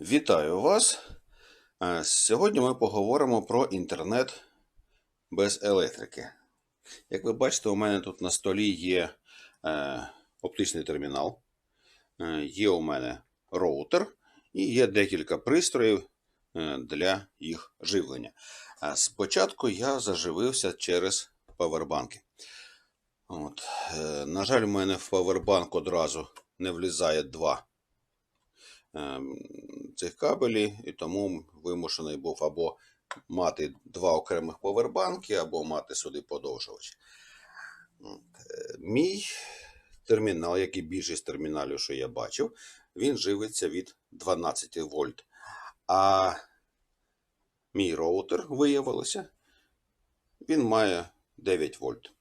Вітаю вас! Е, Сьогодні ми поговоримо про інтернет без електрики. Як ви бачите, у мене тут на столі є е, оптичний термінал, е, є у мене роутер і є декілька пристроїв для їх живлення. Спочатку я заживився через павербанки. От. На жаль, у мене в павербанк одразу не влізає два цих кабелі, і тому вимушений був або мати два окремих повербанки, або мати сюди подовжувач. Е, Мій термінал, як і більшість терміналів, що я бачив, він живиться від 12 вольт. А мій роутер, виявилося, він має 9 вольт.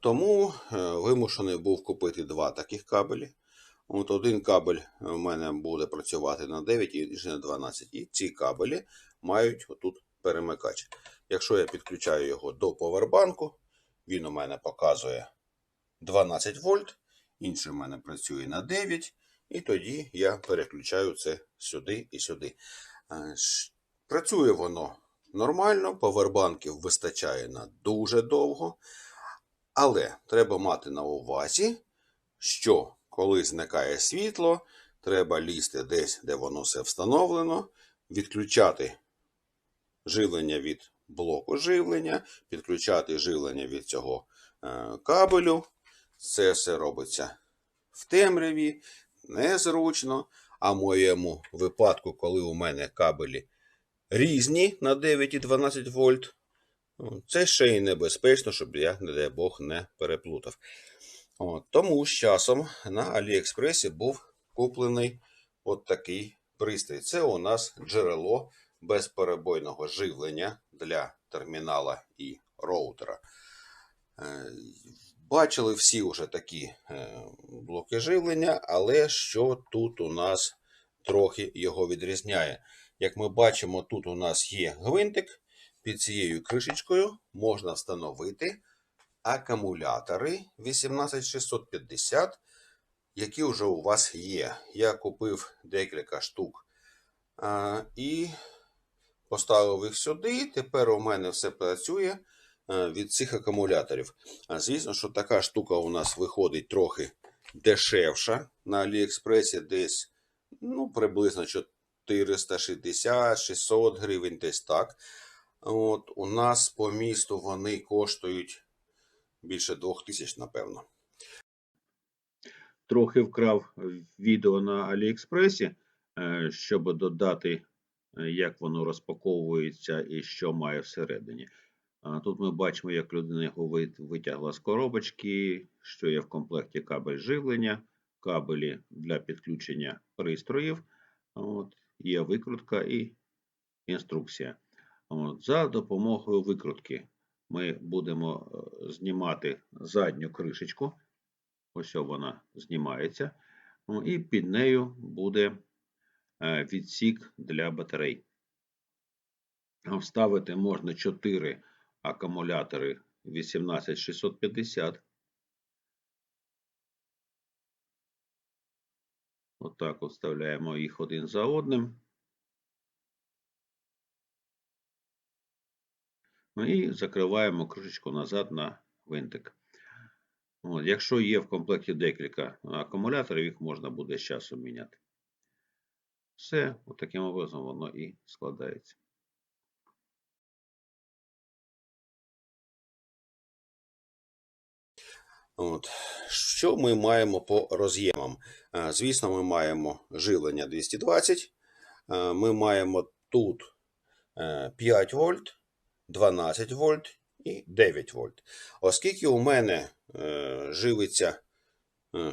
Тому е, вимушений був купити два таких кабелі. От один кабель у мене буде працювати на 9 і інший на 12. І ці кабелі мають отут перемикач. Якщо я підключаю його до повербанку, він у мене показує 12 вольт, інший у мене працює на 9, і тоді я переключаю це сюди і сюди. Е, Працює воно нормально, повербанків вистачає на дуже довго. Але треба мати на увазі, що коли зникає світло, треба лізти десь, де воно все встановлено, відключати живлення від блоку живлення, підключати живлення від цього е, кабелю. Це все робиться в темряві, незручно. А в моєму випадку, коли у мене кабелі різні на 9 і 12 вольт, ну, це ще й небезпечно, щоб я, не дай Бог, не переплутав. От, тому з часом на Аліекспресі був куплений от такий пристрій. Це у нас джерело безперебойного живлення для термінала і роутера. Е, Бачили всі вже такі е, блоки живлення, але що тут у нас трохи його відрізняє? Як ми бачимо, тут у нас є гвинтик, під цією кришечкою можна встановити акумулятори 18650, які вже у вас є. Я купив декілька штук і поставив їх сюди. Тепер у мене все працює від цих акумуляторів. Звісно, що така штука у нас виходить трохи дешевша на Аліекспресі, десь ну, приблизно 460-600 гривень, десь так. От, у нас по місту вони коштують більше двох тисяч, напевно. трохи вкрав відео на Аліекспресі, е, щоб додати, е, як воно розпаковується і що має всередині. Тут ми бачимо, як людина його витягла з коробочки, що є в комплекті кабель живлення, кабелі для підключення пристроїв. От, є викрутка і інструкція. От, за допомогою викрутки ми будемо е, знімати задню кришечку. Ось вона знімається. Ну, І під нею буде е, відсік для батарей. Вставити можна 4 акумулятори 18650. Отак от вставляємо їх один за одним. Ну і закриваємо кришечку назад на гвинтик. От, якщо є в комплекті декілька акумуляторів, їх можна буде з часом міняти. Все, от таким образом воно і складається. От. Що ми маємо по роз'ємам? Е, Звісно, ми маємо живлення 220. Е, Ми маємо тут е, 5 вольт, 12 вольт і 9 вольт. Оскільки у мене е, живиться, е,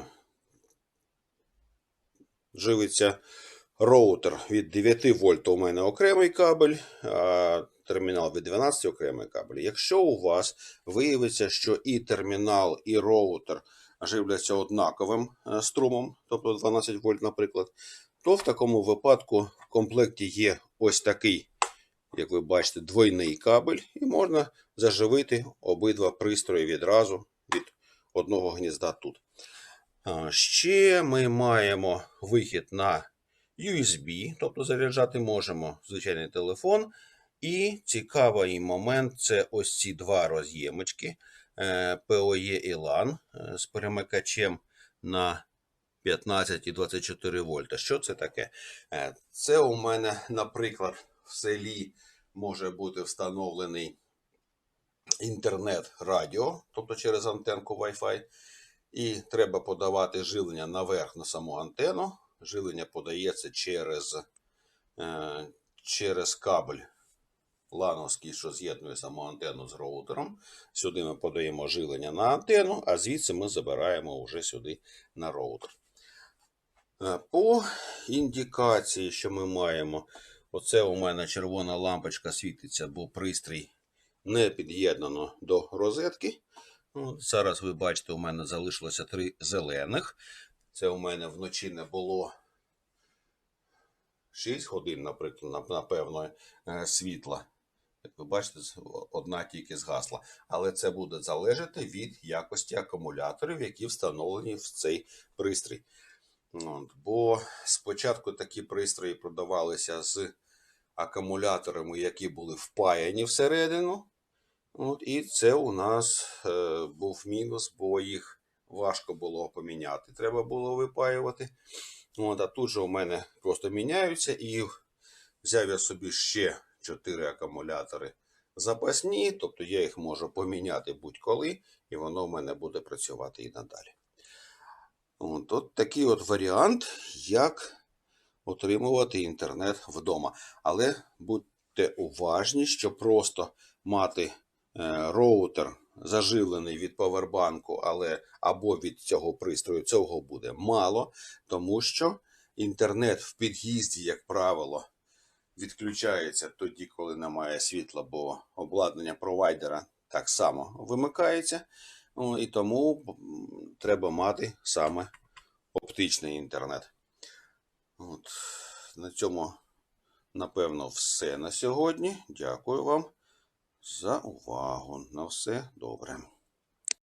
живиться роутер від 9 вольт, у мене окремий кабель, а термінал від 12 окремий кабель. Якщо у вас виявиться, що і термінал, і роутер живляться однаковим е, струмом, тобто 12 вольт, наприклад, то в такому випадку в комплекті є ось такий, як ви бачите, двойний кабель, і можна заживити обидва пристрої відразу від одного гнізда тут. Ще ми маємо вихід на USB, тобто заряджати можемо звичайний телефон. І цікавий момент це ось ці два роз'ємочки е, PoE і LAN е, з перемикачем на 15 і 24 вольта. Що це таке? Е, Це у мене, наприклад, в селі може бути встановлений інтернет-радіо, тобто через антенку Wi-Fi. І треба подавати живлення наверх на саму антенну. Живлення подається через, е, через кабель лановський, що з'єднує саму антенну з роутером. Сюди ми подаємо живлення на антенну, а звідси ми забираємо вже сюди на роутер. Е, По індикації, що ми маємо, оце у мене червона лампочка світиться, бо пристрій не під'єднано до розетки. От зараз ви бачите, у мене залишилося три зелених. Це у мене вночі не було 6 годин, наприклад, нап- напевно, е, світла. Як ви бачите, одна тільки згасла. Але це буде залежати від якості акумуляторів, які встановлені в цей пристрій. От, бо спочатку такі пристрої продавалися з акумуляторами, які були впаяні всередину. От, і це у нас е, був мінус, бо їх важко було поміняти. Треба було випаювати. От, а тут же у мене просто міняються, і взяв я собі ще 4 акумулятори запасні, тобто я їх можу поміняти будь-коли, і воно в мене буде працювати і надалі. От, от такий от варіант, як отримувати інтернет вдома. Але будьте уважні, що просто мати е, роутер заживлений від повербанку, але або від цього пристрою, цього буде мало, тому що інтернет в під'їзді, як правило, відключається тоді, коли немає світла, бо обладнання провайдера так само вимикається. Ну, і тому треба мати саме оптичний інтернет. От. На цьому, напевно, все на сьогодні. Дякую вам за увагу. На все добре.